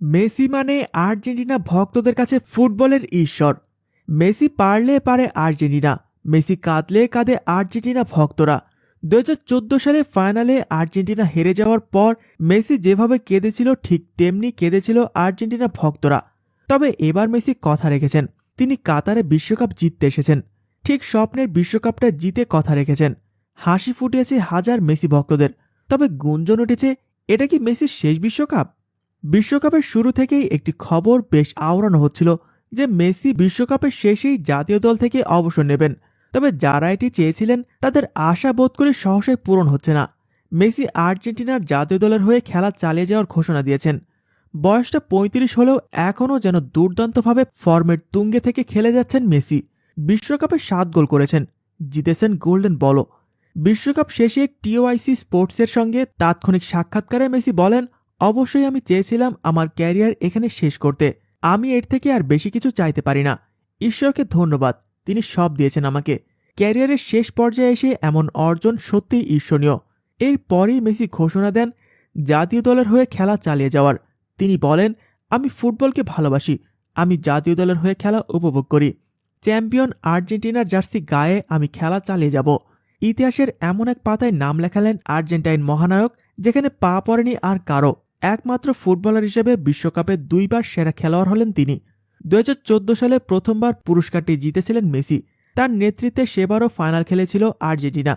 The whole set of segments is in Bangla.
মেসি মানে আর্জেন্টিনা ভক্তদের কাছে ফুটবলের ঈশ্বর। মেসি পারলে পারে আর্জেন্টিনা, মেসি কাঁদলে কাঁদে আর্জেন্টিনা ভক্তরা। দু হাজার চোদ্দ সালে ফাইনালে আর্জেন্টিনা হেরে যাওয়ার পর মেসি যেভাবে কেঁদেছিল, ঠিক তেমনি কেঁদেছিল আর্জেন্টিনা ভক্তরা। তবে এবার মেসি কথা রেখেছেন। তিনি কাতারে বিশ্বকাপ জিততে এসেছেন। ঠিক স্বপ্নের বিশ্বকাপটা জিতে কথা রেখেছেন। হাসি ফুটিয়েছে হাজার মেসি ভক্তদের। তবে গুঞ্জন উঠেছে, এটা কি মেসির শেষ বিশ্বকাপ? বিশ্বকাপের শুরু থেকেই একটি খবর বেশ আওড়ানো হচ্ছিল যে মেসি বিশ্বকাপের শেষেই জাতীয় দল থেকে অবসর নেবেন। তবে যারা এটি চেয়েছিলেন, তাদের আশা বোধ করে সহসায় পূরণ হচ্ছে না। মেসি আর্জেন্টিনার জাতীয় দলের হয়ে খেলা চালিয়ে যাওয়ার ঘোষণা দিয়েছেন। বয়সটা পঁয়ত্রিশ হলেও এখনও যেন দুর্দান্তভাবে ফর্মের তুঙ্গে থেকে খেলে যাচ্ছেন মেসি। বিশ্বকাপে সাত গোল করেছেন, জিতেছেন গোল্ডেন বলও। বিশ্বকাপ শেষে টিওআইসি স্পোর্টসের সঙ্গে তাৎক্ষণিক সাক্ষাৎকারে মেসি বলেন অবশ্যই আমি চেয়েছিলাম আমার ক্যারিয়ার এখানে শেষ করতে। আমি এর থেকে আর বেশি কিছু চাইতে পারি না। ঈশ্বরকে ধন্যবাদ, তিনি সব দিয়েছেন আমাকে। ক্যারিয়ারের শেষ পর্যায়ে এসে এমন অর্জন সত্যিই ঈর্ষণীয়। এরপরেই মেসি ঘোষণা দেন, জাতীয় দলের হয়ে খেলা চালিয়ে যাওয়ার। তিনি বলেন, আমি ফুটবলকে ভালোবাসি। আমি জাতীয় দলের হয়ে খেলা উপভোগ করি। চ্যাম্পিয়ন আর্জেন্টিনার জার্সি গায়ে আমি খেলা চালিয়ে যাব। ইতিহাসের এমন এক পাতায় নাম লেখালেন আর্জেন্টাইন মহানায়ক, যেখানে পা পড়েনি আর কারও। একমাত্র ফুটবলার হিসেবে বিশ্বকাপে দুইবার সেরা খেলোয়াড় হলেন তিনি। দু হাজার চোদ্দ সালে প্রথমবার পুরস্কারটি জিতেছিলেন মেসি। তার নেতৃত্বে সেবারও ফাইনাল খেলেছিল আর্জেন্টিনা।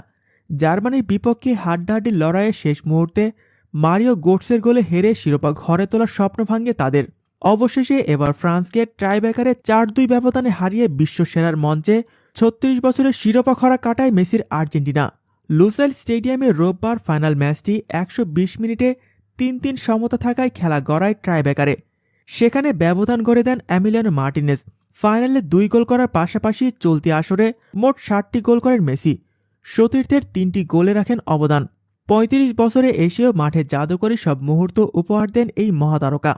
জার্মানির বিপক্ষে হাড্ডাহাড্ডি লড়াইয়ের শেষ মুহূর্তে মারিও গোটসের গোলে হেরে শিরোপা ঘরে তোলার স্বপ্ন ভাঙে তাদের। অবশেষে এবার ফ্রান্সকে ট্রাইব্যাকারে চার দুই ব্যবধানে হারিয়ে বিশ্বসেরার মঞ্চে ছত্রিশ বছরের শিরোপা খরা কাটায় মেসির আর্জেন্টিনা। লুসাইল স্টেডিয়ামে রোববার ফাইনাল ম্যাচটি একশো বিশ মিনিটে তিন তিন সমতা থাকায় খেলা গড়ায় ট্রাইব্যাকারে। সেখানে ব্যবধান গড়ে দেন অ্যামিলিয়ানো মার্টিনেস ফাইনালে দুই গোল করার পাশাপাশি চলতি আসরে মোট ষাটটি গোল করেন মেসি। সতীর্থের তিনটি গোলে রাখেন অবদান। পঁয়ত্রিশ বছরে এসেও মাঠে জাদুকরী সব মুহূর্ত উপহার দেন এই মহাতারকা।